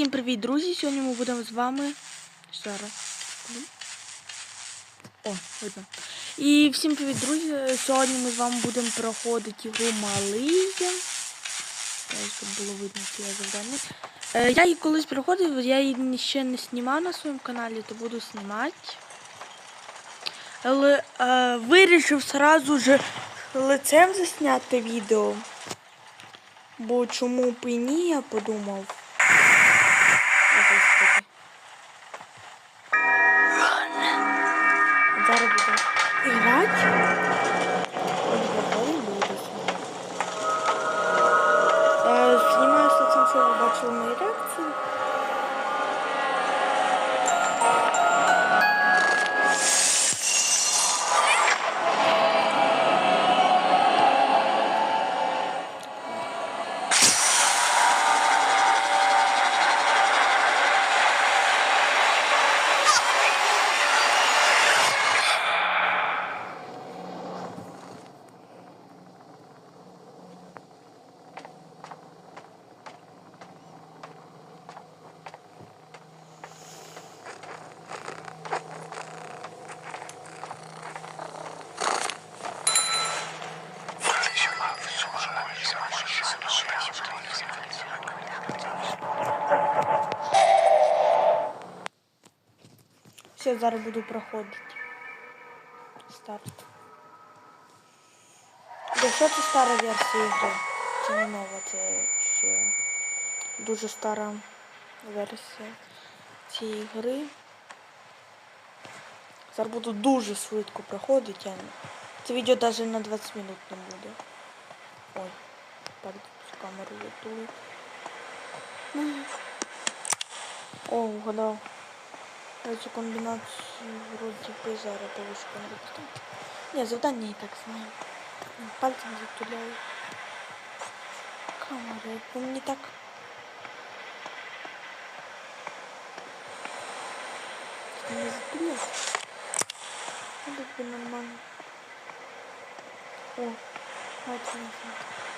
Всім привіт, друзі! Сьогодні ми будемо з вами. Зараз. О, видно. І всім привіт, друзі! Сьогодні ми з вами будемо проходити ігру Малий. Щоб було видно, що я завдання. Е, я її колись проходив, я її ще не знімав на своєму каналі, то буду знімати. Але е, вирішив сразу же лицем засняти відео. Бо чому б і ні, я подумав. Mike Все, зараз буду проходити. Старт. Якщо це стара версія ігри, це не нова, це ще дуже стара версія цієї гри. Зараз буду дуже швидко проходити. Це відео навіть на 20 минут не буде. Ой, цю камеру затулив. О, вгадав. Цю комбінацію вроді би зараз повишку не поставити. Ні, завдання так знаю. Пальцем затуляю. Камера, якби мені так. Не затуляв. Ну, так би нормально. О, бачу, не знаю.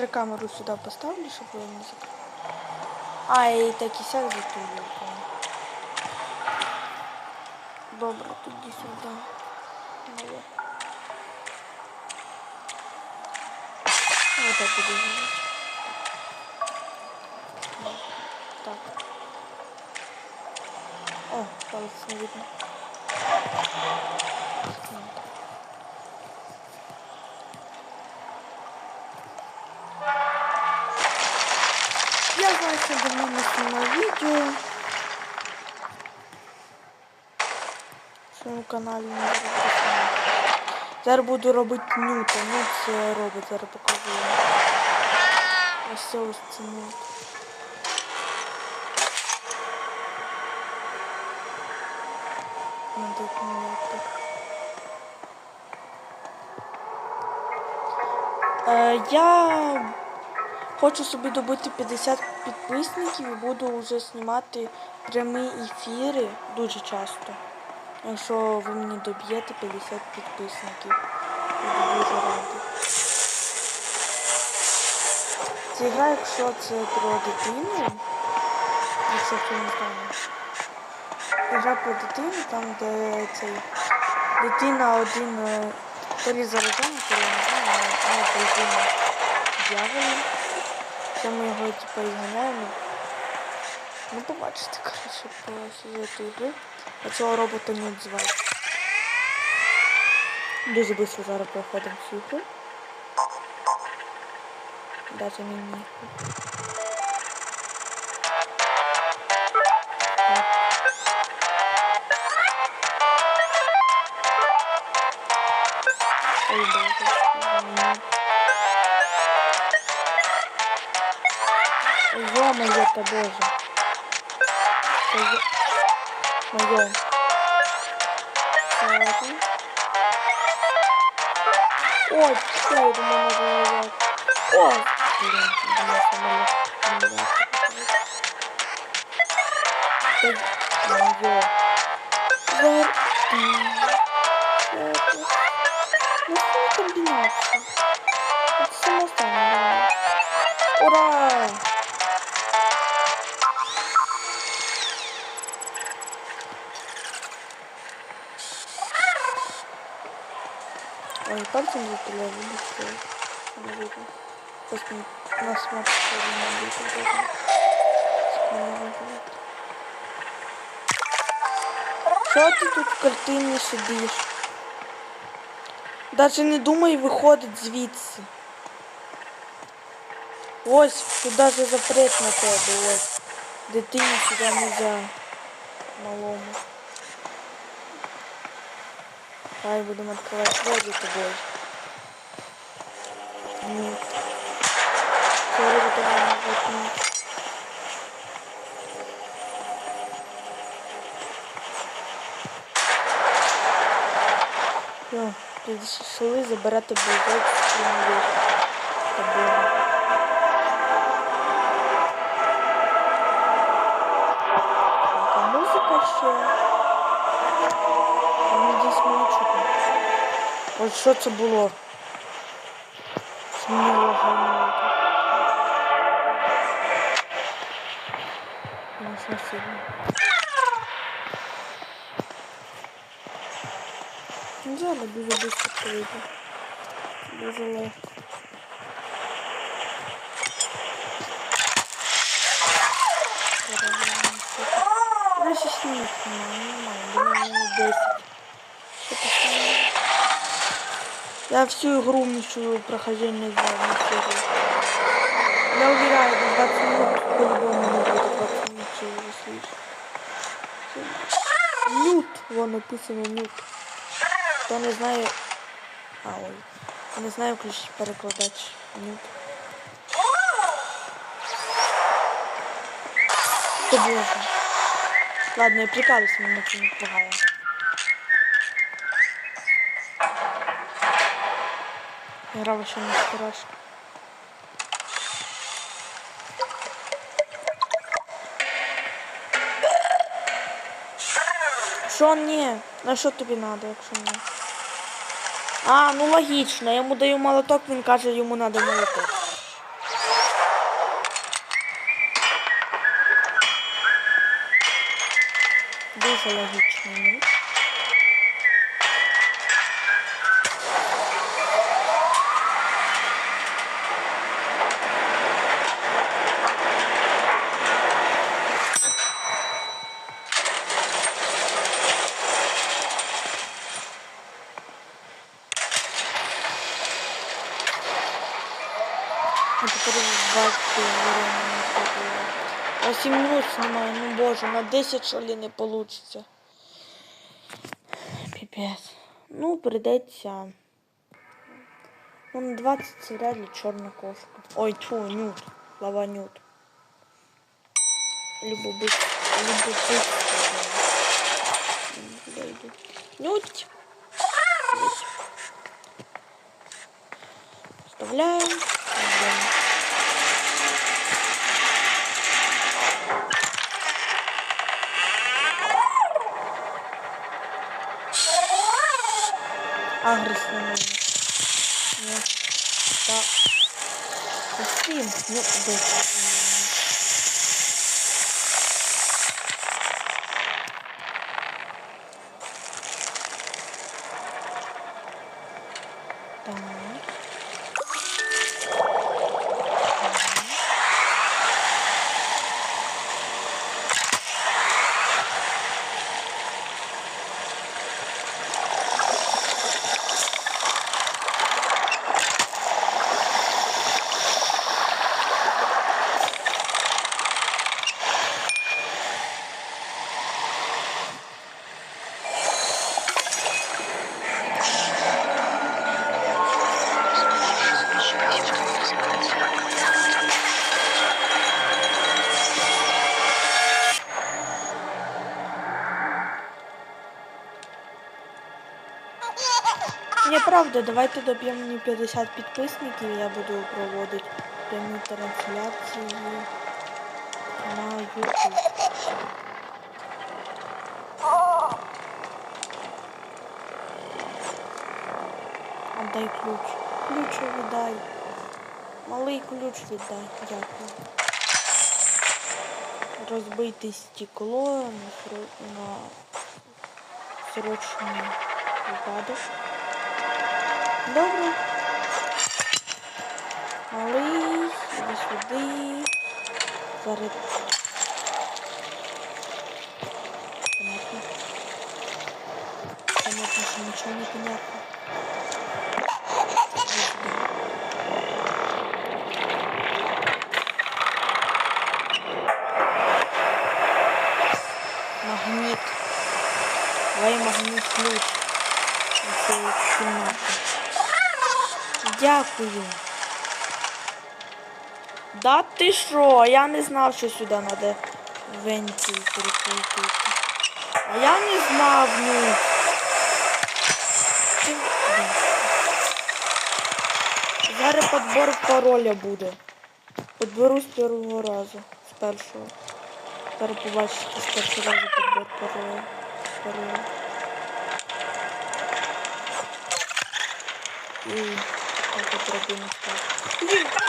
зараз камеру сюди поставлю, щоб ви не закрили. А, і так і сяк затулю. Добре, тоді сюди. Наверх. Вот так буду делать. Так. О, палец не видно. Что давно не снимал своєму каналі не буду. Зараз буду робити нюта. Ну це робить, зараз покажу. Ось це ось це нют. Надо отміняти. Е, я хочу собі добити 50 підписників буду вже знімати прямі ефіри дуже часто. Якщо ви мені доб'єте 50 підписників, буду дуже радий. Ця гра, якщо це про дитину, якщо хто не знає. Гра про дитину, там де цей дитина один е, то лі то лі не знаю, але дитина дьявола. Це ми його типу ізганяємо. Ну, побачите, коротше, по сюжету ігри. Цього робота не звати. Дуже швидко зараз проходимо всю ігру. Даже мені. Ё-моё-то, боже. Моё. Ладно. Ой, що я думаю, можу назад. О, блін, думаю, самоліт. Не знаю, Ой, пальцем запиляю, вибачте. Не видно. Просто на смарт не видно. Що ти тут в картині сидиш? Даже не думай виходить звідси. Ось, тут даже запрет на тебе, ось. Дитині сюди нельзя. Малому. Давай будемо відкривати двері тобою. Ну. Двері до тебе не. Йо, підійшли забирати. Та бога. А музика ще. Ось що це було? Сміло сильно. Ну, зараз дуже швидко пройде. Дуже легко. Я всю игру мечу прохождение за. Я уверяю, до 20 минут по-любому не будет 20 минут чего слышишь. Нют, вон написано нют. Хто не знає. А, ой. Хто не знає, включить перекладач. Нют. Ладно, я прикалываюсь, мене це не пугає. Гра вообще не страшна. Що ні? На що тобі треба, якщо ні? А, ну логічно. Я йому даю молоток, він каже, йому треба молоток. Дуже логічно, ну. А тепер 20 время. 8 минут снимаю, ну боже, на 10 що ли не получится. Пипец. Ну, придеться. Ну, на 20 це ли чорна кошка. Ой, тьфу, нют. Лава нют. Любобит. Любобит. Куда иду? Нють. Вставляем. Агрес на мене. Нет. Так. Пустим. Ну, десь. Правда, давайте доб'ємо мені 50 підписників, я буду проводити прямі трансляції на YouTube. Отдай ключ. Ключ віддай. Малий ключ віддай. Дякую. Розбити стекло на, сро- на срочний випадок. Добре. Малий, іди сюди. Зараз. Понятно. Понятно, що нічого не понятно. Магніт. Давай магніт ключ. Оце кімната. Дякую. Да ти що? Я не знав, що сюди треба вентиль перекрутити. А я не знав, ну. Зараз підбор пароля буде. Підберу з першого разу. З першого. Зараз побачите з першого разу підбор пароля. пароля. І я тут роблю не так.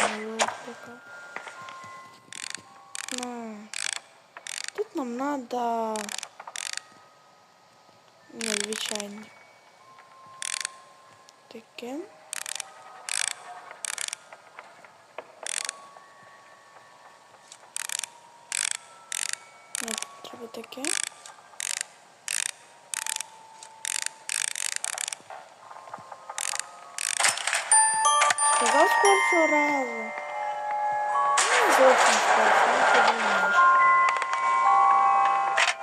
А? Електрика. Ну, тут нам надо... Не, звичайно. Таке. Треба таке. Сказав з першого разу. Ну, не зовсім з першого, ну ти думаєш.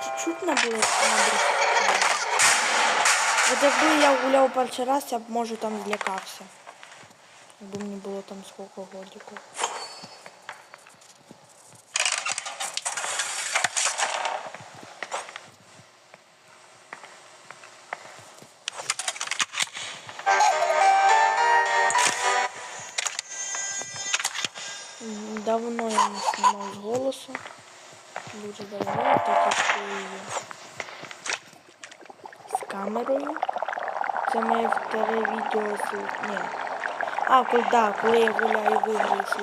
Чуть-чуть не було. От якби я гуляв перший раз, я б може там злякався. Якби мені було там скільки годиків. Давно я не знімав з голосу. Дуже давно, так як і з камерою. Це моє вторе відео з... Ні. А, коли, да, я гуляю в ігри з.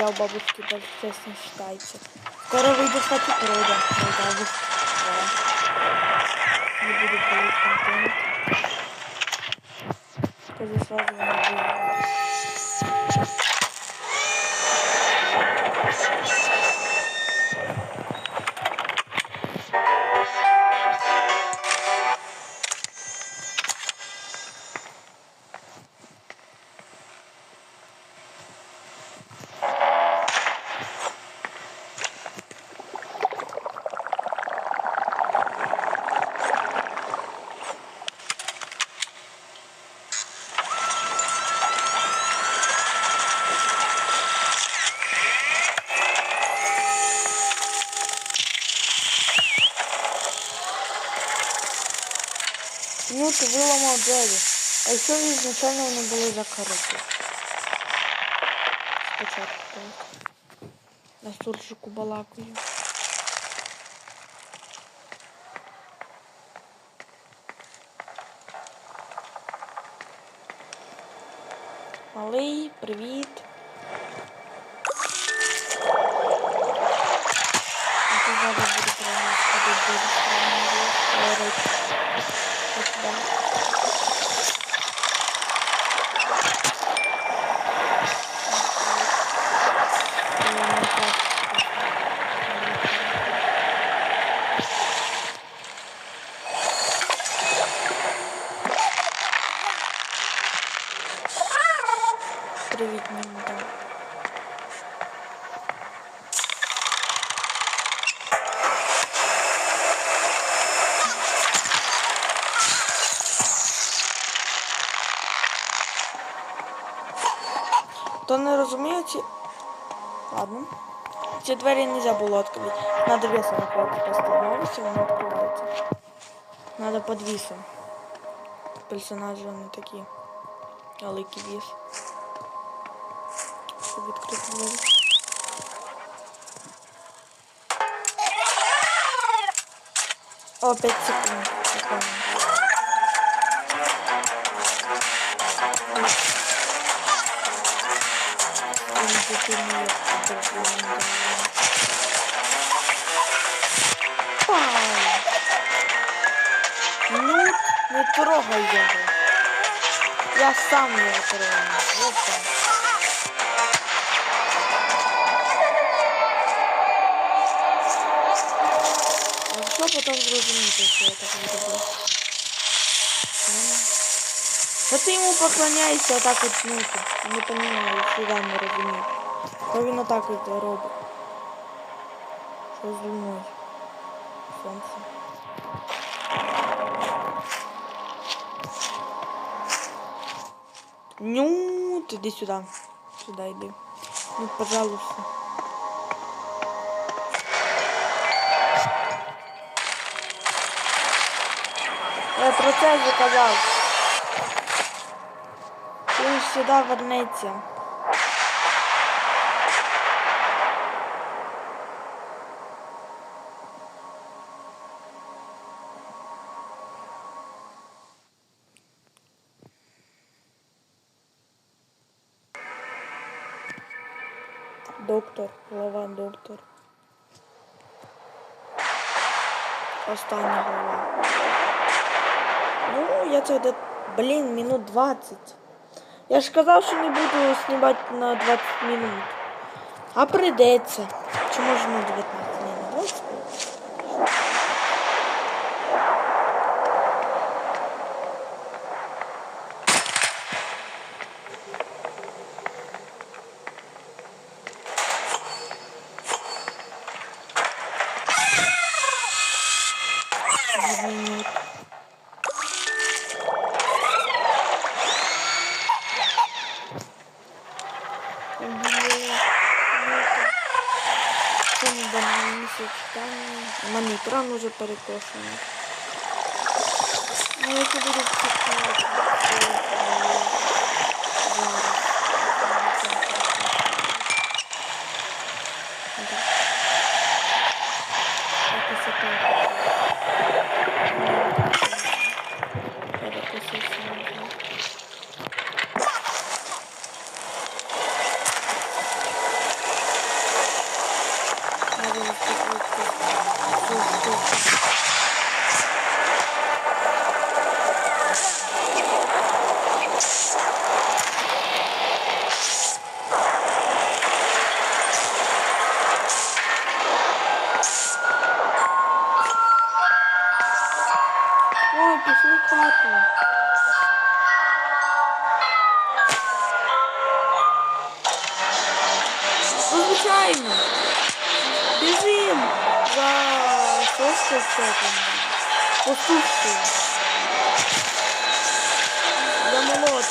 Я у бабушки так чесно считайте. Скоро вийде, кстати, прода. Когда вы... Не буду палить контент. Скажу сразу виламав двері. А якщо ізначально вони були закриті. Спочатку так. На суржику балакаю. Малий, привіт. Ти зараз буду проводити дуже странно. Ось сюди. Ой, не так. Привіт, Нінда. Хто не розуміє, ці... Ладно. Ці двері не можна було відкрити. Надо весом напротив поставити, воно відкривається. Надо під вісом. Персонажі вони такі. Великий віс. Щоб відкрити двері. О, 5 секунд. Ну, не трогай його. Я сам його трогаю. Опа. А що потім зрозуміти, що я так зробив? Та ти йому поклоняйся отак от ну, ти не розумію, сюди не розумію. То він отак от робить. Що з луною? Сонце. Ну, ти іди сюди. Сюди йди. Ну, пожалуйста. Я про це заказав. Він сюди вернеться. Доктор, голова доктор. Остання голова. Ну, я це блін, минут 20. Я ж казав, що не буду знімати на 20 минут. А прийдеться. Чи може на 19? Ні, на 20 минут. Минут. Цьому банальні сочетання. У мене екран уже перекошений. Ну, я це буду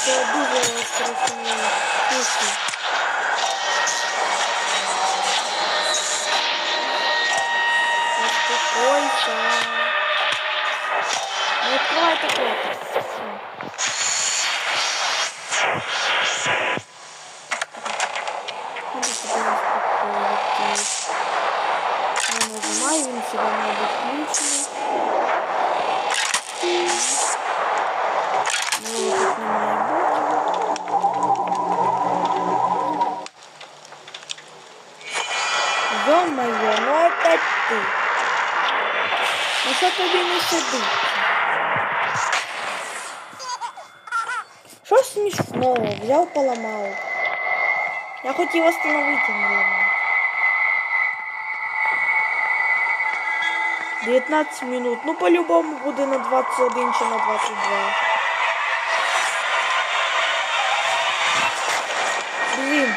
малого це дуже страшні кухні. Успокойся. Не открывай такое. Надо себе успокоїтись. Я нажимаю, він себе має що тобі не сидить? Що смішного? Взяв, поламав. Я хотів остановити, ламав. 19 минут. Ну, по-любому буде на 21 чи на 22. Блін. Блін, блін.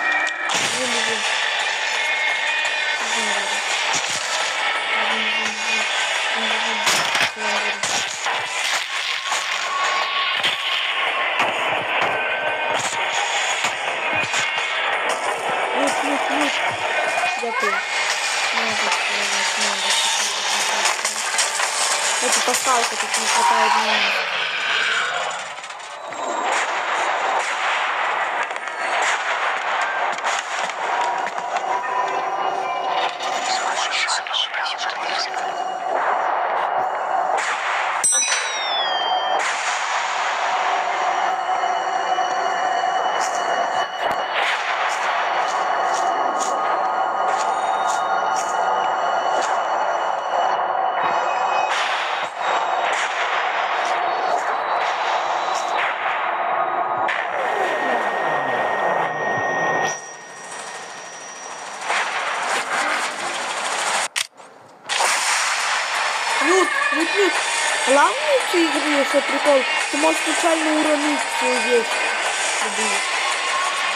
Этой прикол, ты можешь случайно уронить свою вещь.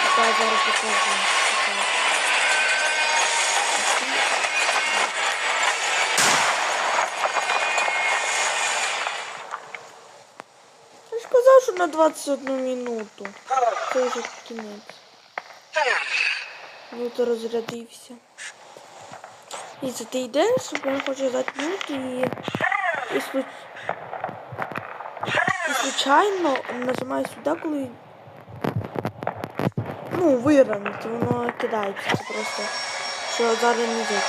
Такая зараз покажу. Я ж казав, що на 21 минуту. Вже кінець. Ну то розрядився. І це ти йдеш, він хоче затнути і, і, слу... і случайно нажимаю сюди, коли ну, виранити, воно кидається. Просто що зараз не йде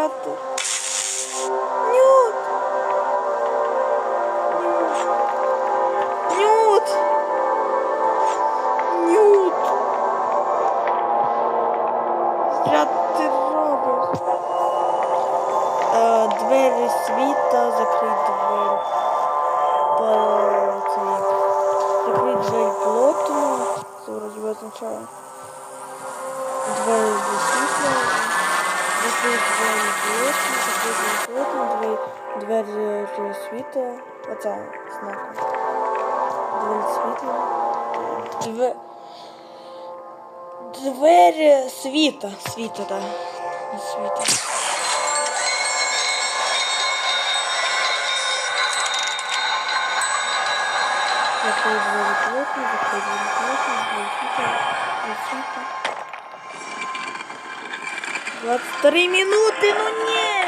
акумулятор. Нют! Нют! Нют! Що ти робиш? Е, двері світа, закрий двері. По цей. Закрий двері плотно. Це вроді означає. Двері зі світла. Закрий двері плотно, двері двері, двері світла. Оце знак. Двері світла. Две... Двері світа. Світа, так. Світа. Закрой двери плотно, закрой двери плотно, закрой света, закрой света. 23 минуты, ну нет!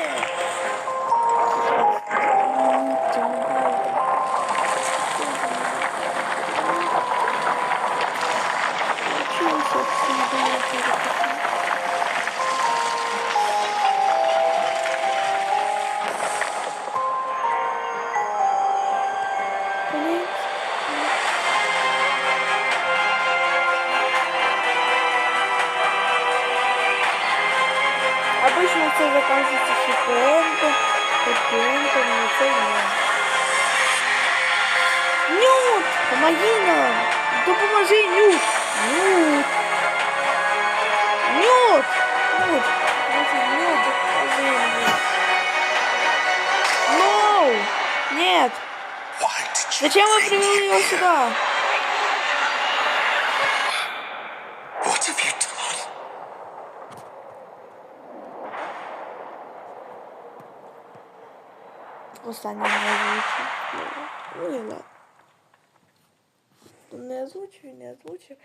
Скажи нюд. Нюд. Нюд. Нюд. Нюд. Скажи мне. No. Нет. Зачем вы привели его сюда? Просто они меня ну, выучили. Ну и ладно. Не озвучив, не озвучив.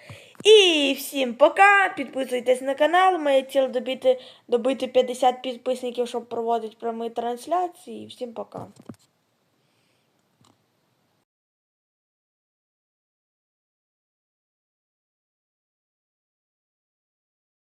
І всім пока. Підписуйтесь на канал. Моє ціль добити, добити 50 підписників, щоб проводити прямі трансляції. Всім пока.